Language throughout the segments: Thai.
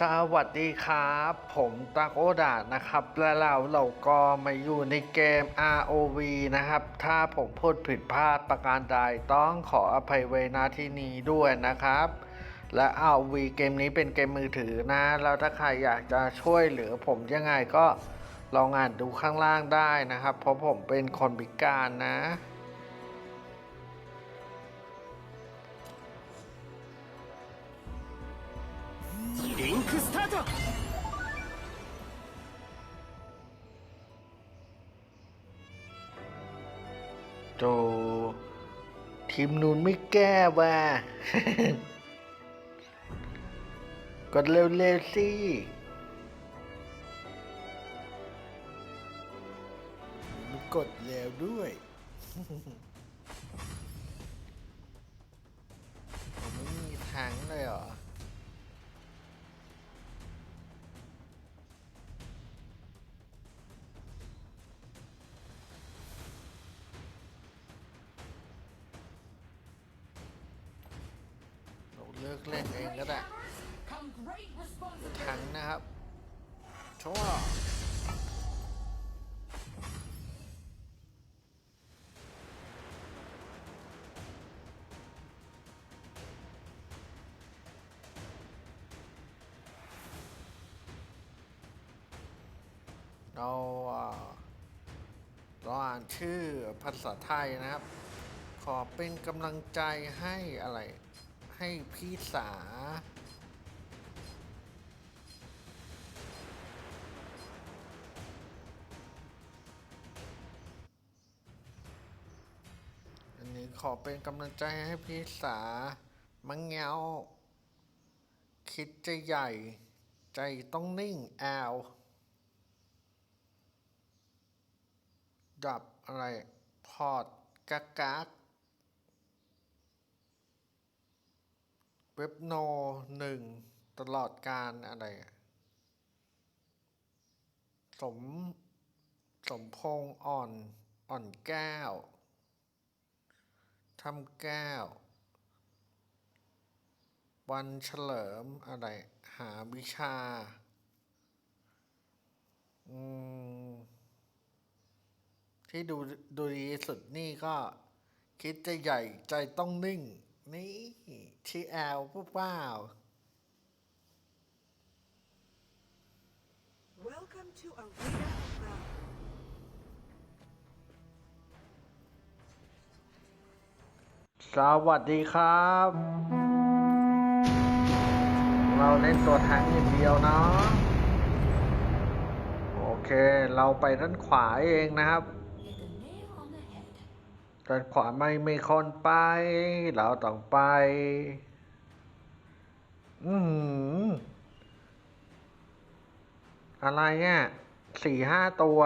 สวัสดีครับ ผมตาโกดานะครับ และเราเราก็มาอยู่ในเกม ROV นะครับ ถ้าผมพูดผิดพลาดประการใดต้องขออภัยไว้ณที่นี้ด้วยนะครับ และ ROV เกมนี้เป็นเกมมือถือนะ แล้วถ้าใครอยากจะช่วยเหลือผมยังไงก็ลองอ่านดูข้างล่างได้นะครับ เพราะผมเป็นคนพิการนะ クスタート โจทีมนู้นไม่แก้ว่ะ กดเร็วๆสิ กดแล้วด้วย เล่นเองก็ได้ Come great responsibility. ทั้งนะครับชัวเราเราอ่านชื่อภาษาไทยนะครับ ขอเป็นกำลังใจให้อะไร ให้พี่สา อันนี้ขอเป็นกำลังใจให้พี่สา มังเงาคิดจะใหญ่ ใจต้องนิ่งแอลดับอะไร พอร์ตกักกัก เว็บโนหนึ่งตลอดการอะไร สม สมพงษ์อ่อนอ่อนแก้วทำแก้ว วันเฉลิมอะไร หาวิชา อืม ที่ดูดูดีสุดนี่ก็ คิดใจใหญ่ใจต้องนิ่ง นี่ที่แอลผู้เปล่า Welcome to Arena of Valor. สวัสดีครับ เราเล่นตัวแทงอย่างเดียวเนาะโอเค เราไปด้านขวาเองนะครับ ด้านขวาไม่มีคนไป เราต้องไป อืมอะไรเนี่ยสี่ห้าตัว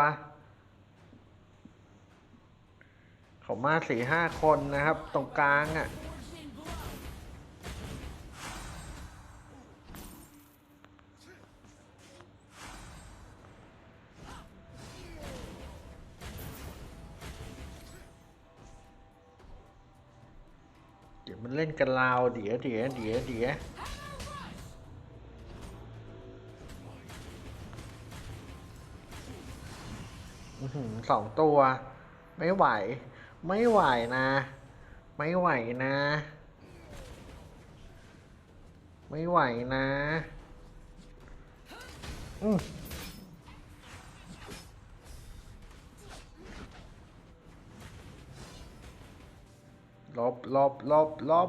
เขามาสี่ห้าคนนะครับ ตรงกลางอะ เล่นกันลาวเดี๋ยวเดี๋ยวเดี๋ยวเดี๋ยวอือหือสองตัว ไม่ไหว ไม่ไหวนะ ไม่ไหวนะ ไม่ไหวนะ อืม บลบลบลบรอบรอบ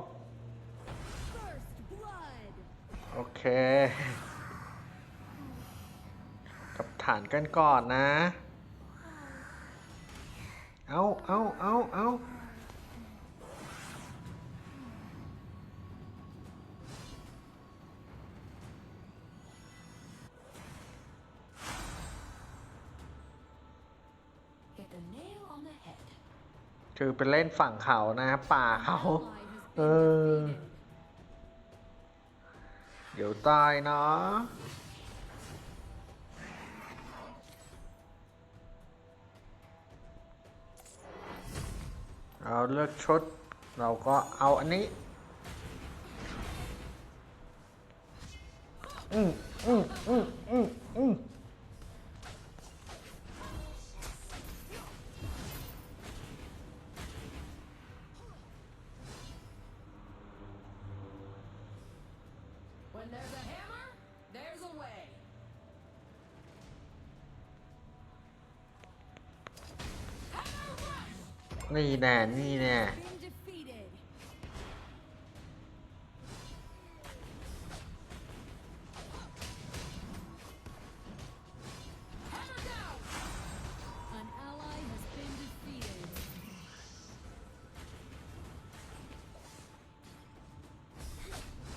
โอเค กับฐานกันก่อนนะ เอาเอาเอาเอา คือไปเล่นฝั่งเขานะ ป่าเขา Ally has เอ been อ defeated. เดี๋ยวตายเนาะเราเลือกชุด เราก็เอาอันนี้ อืมอืมอืมอืมอืม When there's a hammer, there's a way. นี่แน่นี่แน่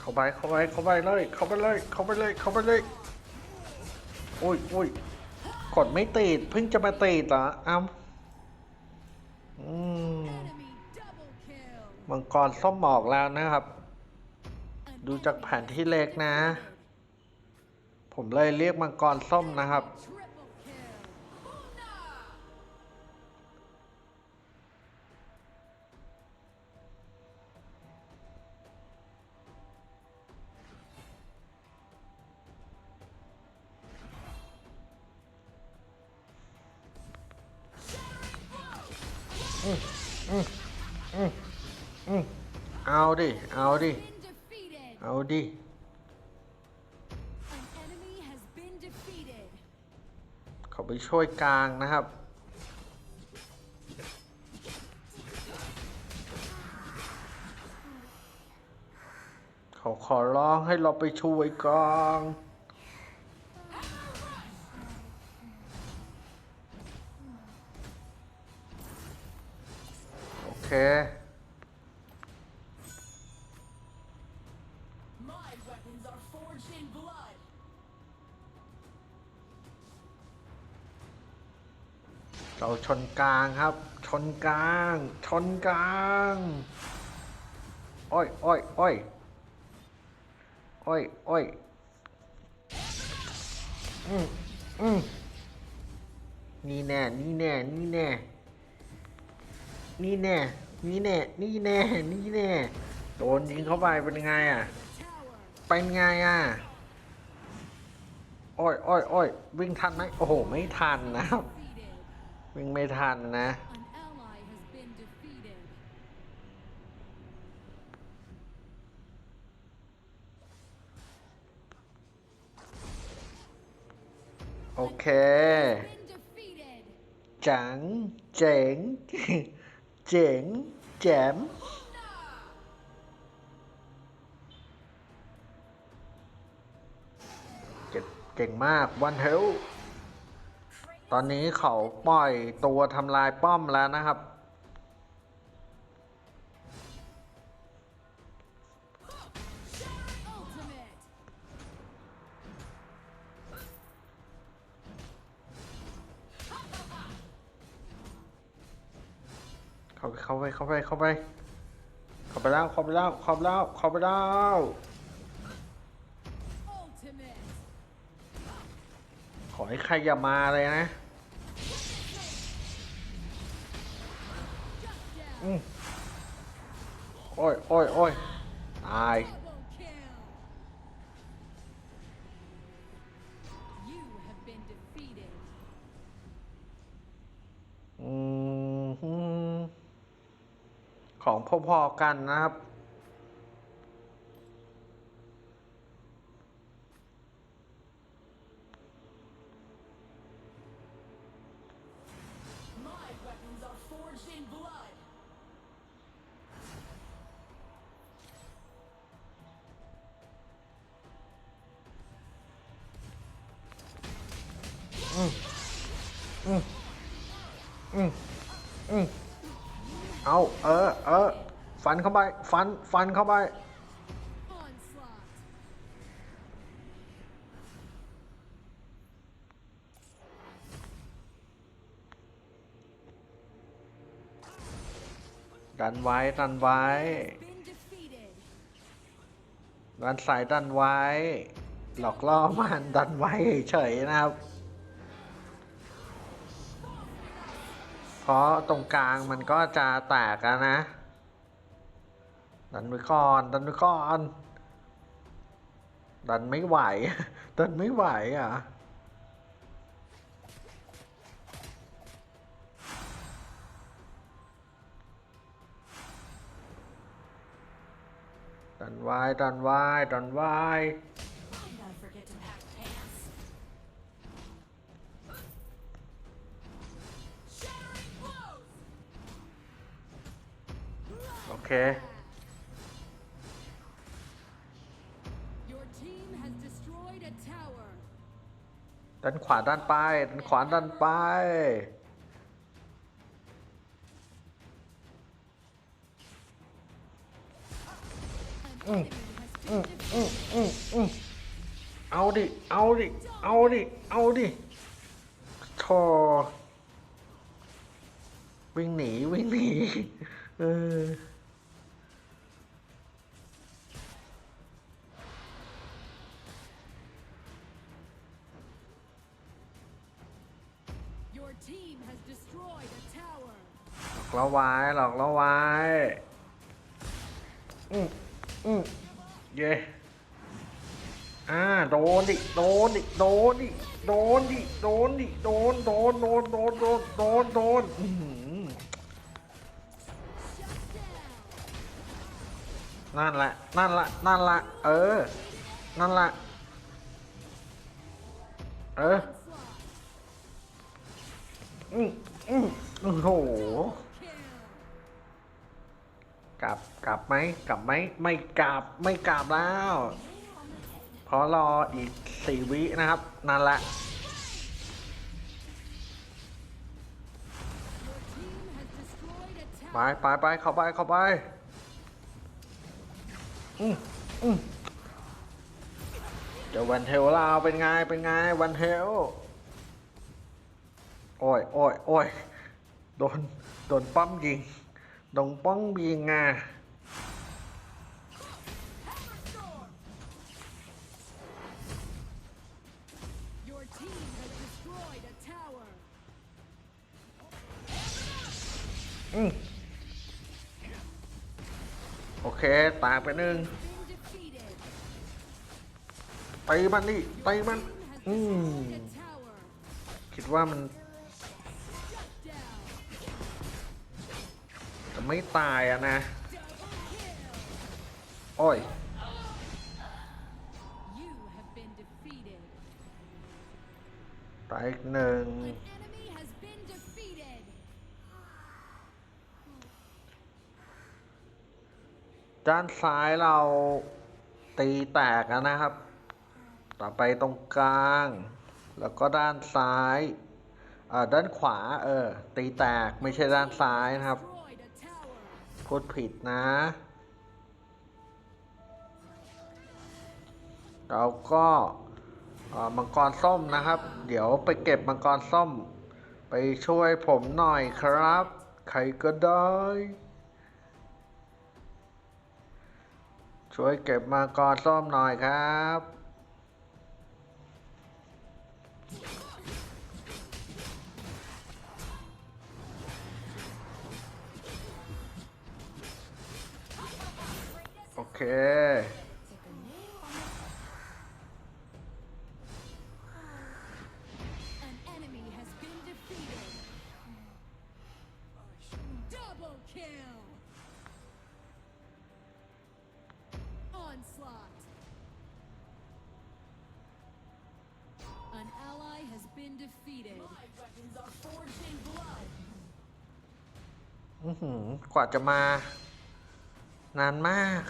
เข้าไปเข้าไปเข้าไปเลยเข้าไปเลยเข้าไปเลยเข้าไปเลยโอ้ยโอ้ยกดไม่ติดเพิ่งจะมาติดเหรออ้าอืมมังกรส้มหมอกแล้วนะครับ ดูจากแผนที่เล็กนะ ผมเลยเรียกมังกรส้มนะครับ เอาดิ เอาดิ Been defeated. เอาดิ An enemy has been defeated. เขาไปช่วยกลางนะครับเขาขอร้องให้เราไปช่วยกลาง เราชนกลางครับ ชนกลาง ชนกลางอ้อยอ้อยอ้อยอ้อยอ้อยอืมอืมนี่แน่นี่แน่นี่แน่นี่แน่นี่แน่นี่แน่นี่แน่โดนยิงเข้าไปเป็นไงอะเป็นไงอะอ้อยอ้อยอ้อยวิ่งทันไหมโอ้โห ไม่ทันนะครับ วิ่งไม่ทันนะ An ally has been defeated. โอเค Been defeated. จัง เจ๋ง เจ๋ง แจ๋ม เจ็บเก่งมากวันเฮล ตอนนี้เขาปล่อยตัวทำลายป้อมแล้วนะครับ เข้าไปเข้าไปเข้าไปเข้าไปเข้าไปแล้วเข้าไปแล้วเข้าไปแล้วเข้าไปแล้วขอให้ใครอย่ามาเลยนะ โอ้ยโอ้ยโอ้ยตาย ของพ่อๆกันนะครับ เอาเออเออฟันเข้าไป ฟัน ฟันเข้าไป ดันไว้ ดันไว้ ดันสายดันไว้ หลอกล่อมันดันไว้เฉยๆนะครับ เพราะตรงกลางมันก็จะแตกแล้วนะ ดันไว้ก่อน ดันไว้ก่อน ดันไม่ไหว ดันไม่ไหวอะดันไว้ดันไว้ดันไว้ เค Your team has destroyed a tower. ดันขวาดันไปดันขวาดันไป An enemy has been defeated. เอาดิ เอาดิ เอาดิ เอาดิทอวิ่งหนี วิ่งหนี เออ เราไว้ หลอกเราไว้อืมอืมเย่อ่าโดนดิ โดนดิ โดนดิ โดนดิ โดนดิ โดน โดน โดน โดน โดน โดน โดนอื้อหือ Shut down. นั่นแหละ นั่นละ นั่นละ เออ นั่นละ เออ Onslaught. อืมอืมโอ้โห Kill. กลับกลับไหมกลับไหมไม่กลับไม่กลับแล้วเพราะรออีกสี่วินะครับ นั่นแหละไปไปไปเข้าไปเข้าไปอืมอืมเดี๋ยววันเทลเราเป็นไงเป็นไงวันเทลโอ้ยโอ้ยโอ้ยโดนโดนป้อมยิง ดนป้องยิงอะ Your team has destroyed a tower. อืมโอเค ตายไปหนึ่ง Been defeated. ตีมันดิตี Your มัน team has อืม destroyed a tower. คิดว่ามัน ไม่ตายอะนะโอ้ยตายอีกหนึ่งด้านซ้ายเราตีแตกนะครับ ต่อไปตรงกลาง แล้วก็ด้านซ้าย อ่อด้านขวา เออ ตีแตกไม่ใช่ด้านซ้ายนะครับ พูดผิดนะ เราก็มังกรส้มนะครับ เดี๋ยวไปเก็บมังกรส้ม ไปช่วยผมหน่อยครับ ใครก็ได้ ช่วยเก็บมังกรส้มหน่อยครับ เค An enemy has been defeated. Double kill. Onslaught. An ally has been defeated. อื้อหือกว่าจะมา นานมาก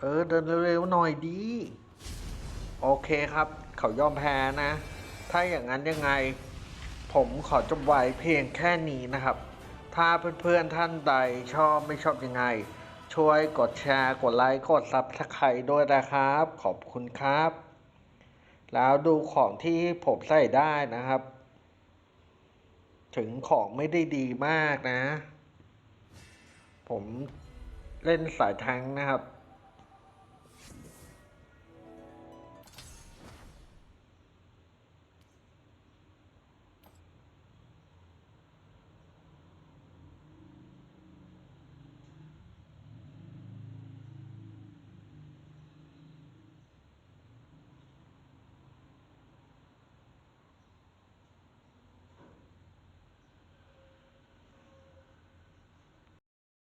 เออ เดินเร็วๆหน่อยดี โอเคครับ เขายอมแพ้นะ ถ้าอย่างนั้นยังไง ผมขอจบไว้เพียงแค่นี้นะครับ ถ้าเพื่อนๆท่านใดชอบไม่ชอบยังไง ช่วยกดแชร์ กดไลค์ กดซับสไครต์ด้วยนะครับ ขอบคุณครับ แล้วดูของที่ผมใส่ได้นะครับ ถึงของไม่ได้ดีมากนะ ผมเล่นสายทงค์นะครับ